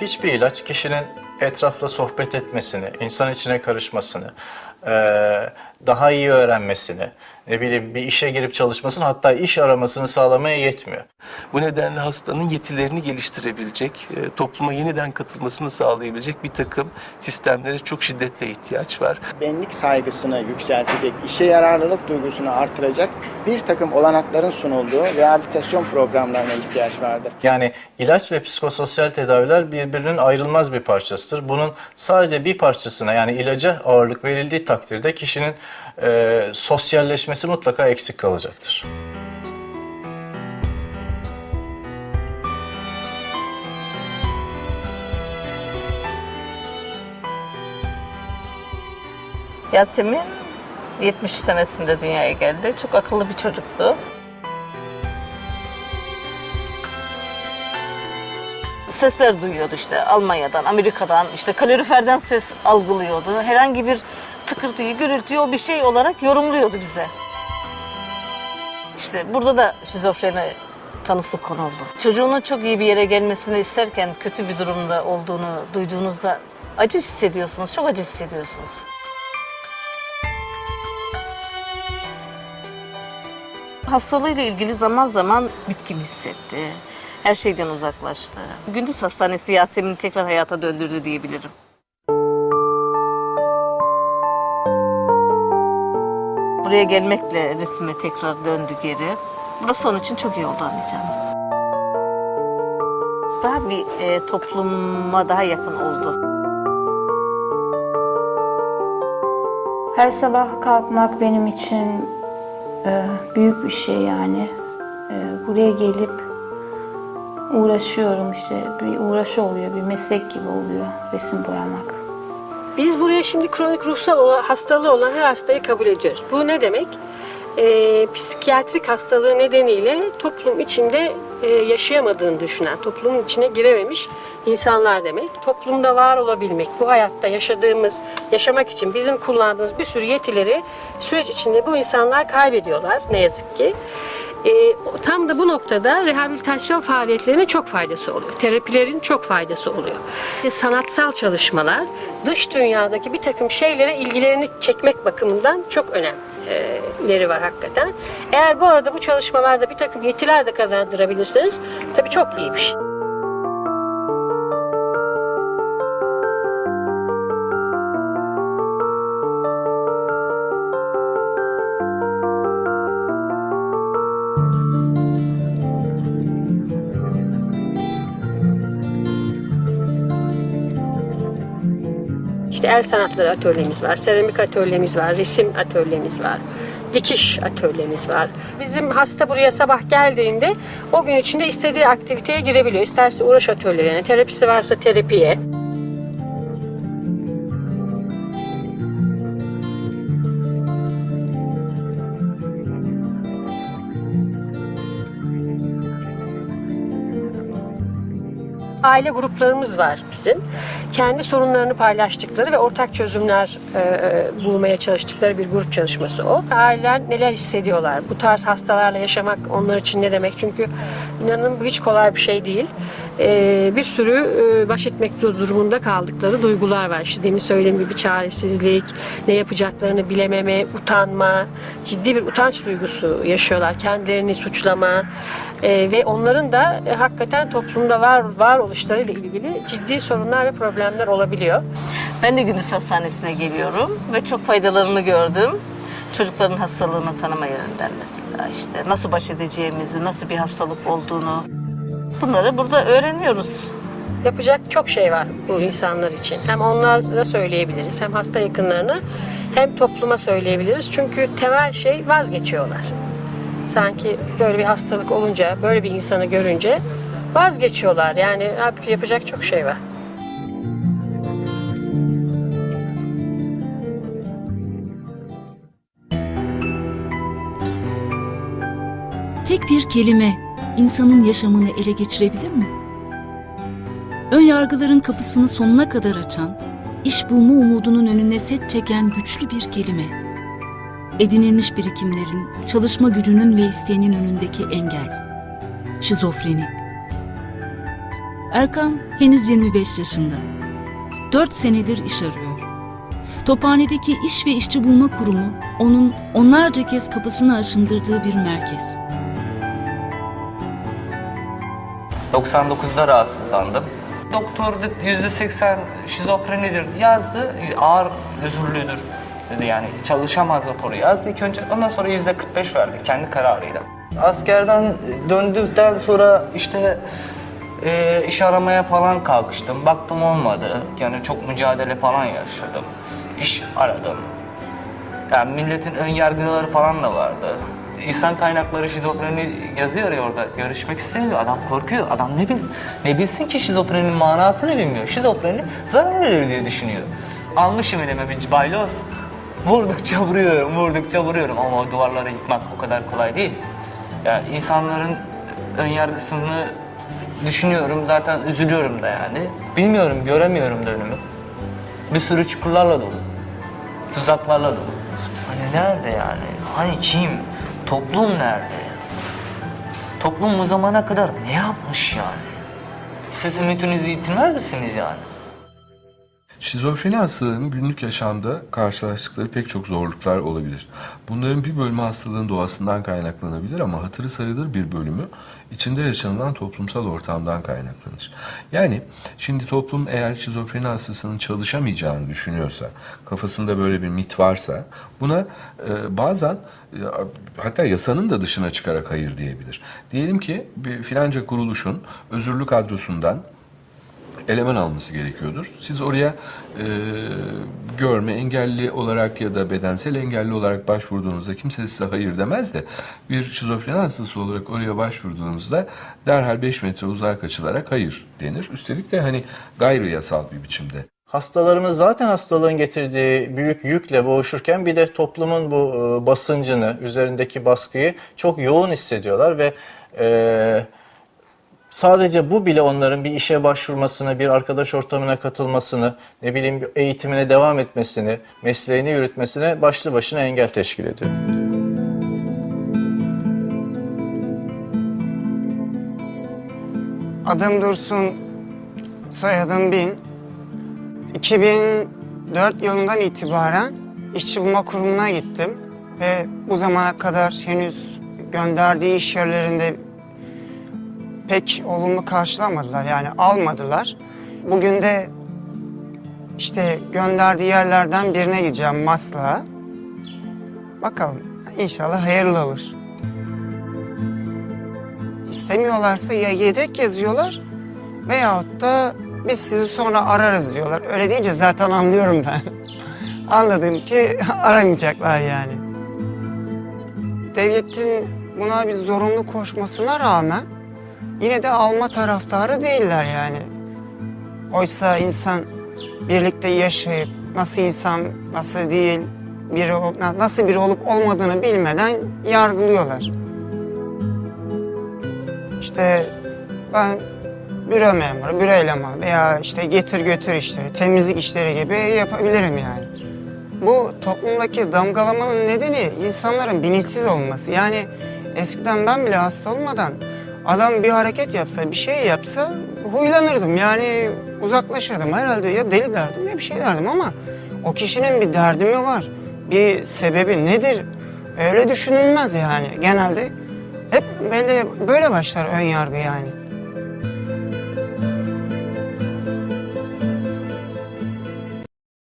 Hiçbir ilaç kişinin etrafla sohbet etmesini, insan içine karışmasını, daha iyi öğrenmesini, ne bileyim bir işe girip çalışmasını hatta iş aramasını sağlamaya yetmiyor. Bu nedenle hastanın yetilerini geliştirebilecek, e, topluma yeniden katılmasını sağlayabilecek bir takım sistemlere çok şiddetle ihtiyaç var. benlik saygısını yükseltecek, işe yararlılık duygusunu artıracak bir takım olanakların sunulduğu rehabilitasyon programlarına ihtiyaç vardır. Yani ilaç ve psikososyal tedaviler birbirinin ayrılmaz bir parçasıdır. Bunun sadece bir parçasına yani ilaca ağırlık verildiği takdirde kişinin eee, sosyalleşmesi mutlaka eksik kalacaktır. Yasemin 73 senesinde dünyaya geldi. Çok akıllı bir çocuktu. Sesler duyuyordu işte Almanya'dan, Amerika'dan, işte kaloriferden ses algılıyordu. Herhangi bir tıkırtıyı, gürültüyü o bir şey olarak yorumluyordu bize. İşte burada da şizofreni tanısı konuldu. Çocuğunun çok iyi bir yere gelmesini isterken kötü bir durumda olduğunu duyduğunuzda acı hissediyorsunuz, çok acı hissediyorsunuz. Hastalığıyla ilgili zaman zaman bitkin hissetti. Her şeyden uzaklaştı. Gündüz Hastanesi Yasemin'i tekrar hayata döndürdü diyebilirim. Buraya gelmekle resime tekrar döndü geri. Burası onun için çok iyi oldu anlayacağınız. Daha bir e, topluma daha yakın oldu. Her sabah kalkmak benim için e, büyük bir şey yani. E, buraya gelip uğraşıyorum işte bir uğraşı oluyor, bir meslek gibi oluyor resim boyamak. Biz buraya şimdi kronik ruhsal olan, hastalığı olan her hastayı kabul ediyoruz. Bu ne demek? Ee, psikiyatrik hastalığı nedeniyle toplum içinde e, yaşayamadığını düşünen, toplumun içine girememiş insanlar demek. Toplumda var olabilmek, bu hayatta yaşadığımız, yaşamak için bizim kullandığımız bir sürü yetileri süreç içinde bu insanlar kaybediyorlar ne yazık ki. Ee, tam da bu noktada rehabilitasyon faaliyetlerine çok faydası oluyor. Terapilerin çok faydası oluyor. Ve sanatsal çalışmalar dış dünyadaki bir takım şeylere ilgilerini çekmek bakımından çok önemlileri var hakikaten. Eğer bu arada bu çalışmalarda bir takım yetiler de kazandırabilirseniz tabii çok iyi bir şey. İşte el sanatları atölyemiz var, seramik atölyemiz var, resim atölyemiz var, dikiş atölyemiz var. Bizim hasta buraya sabah geldiğinde o gün içinde istediği aktiviteye girebiliyor. İsterse uğraş atölyelerine, terapisi varsa terapiye. Aile gruplarımız var bizim. Kendi sorunlarını paylaştıkları ve ortak çözümler e, e, bulmaya çalıştıkları bir grup çalışması o. Aileler neler hissediyorlar? Bu tarz hastalarla yaşamak onlar için ne demek? Çünkü inanın bu hiç kolay bir şey değil. E, bir sürü e, baş etmek durumunda kaldıkları duygular var. İşte demin söylediğim gibi çaresizlik, ne yapacaklarını bilememe, utanma, ciddi bir utanç duygusu yaşıyorlar. Kendilerini suçlama e, ve onların da e, hakikaten toplumda var varoluşlarıyla ilgili ciddi sorunlar ve problemler olabiliyor. Ben de Gündüz Hastanesi'ne geliyorum ve çok faydalarını gördüm. Çocukların hastalığını tanıma yerinden mesela işte nasıl baş edeceğimizi, nasıl bir hastalık olduğunu bunları burada öğreniyoruz. Yapacak çok şey var bu insanlar için. Hem onlara söyleyebiliriz, hem hasta yakınlarına, hem topluma söyleyebiliriz. Çünkü temel şey vazgeçiyorlar. Sanki böyle bir hastalık olunca, böyle bir insanı görünce vazgeçiyorlar. Yani halbuki yapacak çok şey var. Tek bir kelime insanın yaşamını ele geçirebilir mi? Ön yargıların kapısını sonuna kadar açan, iş bulma umudunun önüne set çeken güçlü bir kelime. Edinilmiş birikimlerin, çalışma gücünün ve isteğinin önündeki engel. Şizofreni. Erkan henüz 25 yaşında. 4 senedir iş arıyor. Tophanedeki İş ve İşçi Bulma Kurumu onun onlarca kez kapısını aşındırdığı bir merkez. 99'da rahatsızlandım. Doktor da %80 şizofrenidir yazdı. Ağır özürlüdür dedi yani çalışamaz raporu yazdı ilk önce. Ondan sonra %45 verdi kendi kararıyla. Askerden döndükten sonra işte e, iş aramaya falan kalkıştım. Baktım olmadı. Yani çok mücadele falan yaşadım. İş aradım. Yani milletin ön yargıları falan da vardı. İnsan kaynakları şizofreni yazıyor ya orada. Görüşmek istemiyor. Adam korkuyor. Adam ne bil ne bilsin ki şizofrenin manasını bilmiyor. Şizofreni zarar verir diye düşünüyor. Almışım elime bir bayloz. Vurdukça vuruyorum, vurdukça vuruyorum. Ama o duvarları yıkmak o kadar kolay değil. Yani insanların ön yargısını düşünüyorum. Zaten üzülüyorum da yani. Bilmiyorum, göremiyorum da önümü. Bir sürü çukurlarla dolu tuzaklarla dolu. Hani nerede yani? Hani kim? Toplum nerede? Toplum bu zamana kadar ne yapmış yani? Siz ümidinizi yitirmez misiniz yani? Şizofreni hastalarının günlük yaşamda karşılaştıkları pek çok zorluklar olabilir. Bunların bir bölümü hastalığın doğasından kaynaklanabilir ama hatırı sayılır bir bölümü içinde yaşanılan toplumsal ortamdan kaynaklanır. Yani şimdi toplum eğer şizofreni hastasının çalışamayacağını düşünüyorsa, kafasında böyle bir mit varsa buna e, bazen e, hatta yasanın da dışına çıkarak hayır diyebilir. Diyelim ki bir filanca kuruluşun özürlü kadrosundan eleman alması gerekiyordur. Siz oraya e, görme engelli olarak ya da bedensel engelli olarak başvurduğunuzda kimse size hayır demez de bir şizofreni hastası olarak oraya başvurduğunuzda derhal 5 metre uzağa kaçılarak hayır denir. Üstelik de hani gayri yasal bir biçimde. Hastalarımız zaten hastalığın getirdiği büyük yükle boğuşurken bir de toplumun bu e, basıncını, üzerindeki baskıyı çok yoğun hissediyorlar ve e, sadece bu bile onların bir işe başvurmasını, bir arkadaş ortamına katılmasını, ne bileyim eğitimine devam etmesini, mesleğini yürütmesine başlı başına engel teşkil ediyor. Adım Dursun, soyadım Bin. 2004 yılından itibaren işçi bulma kurumuna gittim ve bu zamana kadar henüz gönderdiği iş yerlerinde pek olumlu karşılamadılar yani almadılar. Bugün de işte gönderdiği yerlerden birine gideceğim Maslak'a. Bakalım inşallah hayırlı olur. İstemiyorlarsa ya yedek yazıyorlar veyahut da biz sizi sonra ararız diyorlar. Öyle deyince zaten anlıyorum ben. Anladım ki aramayacaklar yani. Devletin buna bir zorunlu koşmasına rağmen yine de alma taraftarı değiller yani. Oysa insan birlikte yaşayıp nasıl insan, nasıl değil, biri, nasıl biri olup olmadığını bilmeden yargılıyorlar. İşte ben büro memuru, büro elemanı veya işte getir götür işleri, temizlik işleri gibi yapabilirim yani. Bu toplumdaki damgalamanın nedeni insanların bilinçsiz olması. Yani eskiden ben bile hasta olmadan adam bir hareket yapsa, bir şey yapsa huylanırdım. Yani uzaklaşırdım herhalde ya deli derdim ya bir şey derdim ama o kişinin bir derdi mi var? Bir sebebi nedir? Öyle düşünülmez yani genelde. Hep böyle, böyle başlar ön yargı yani.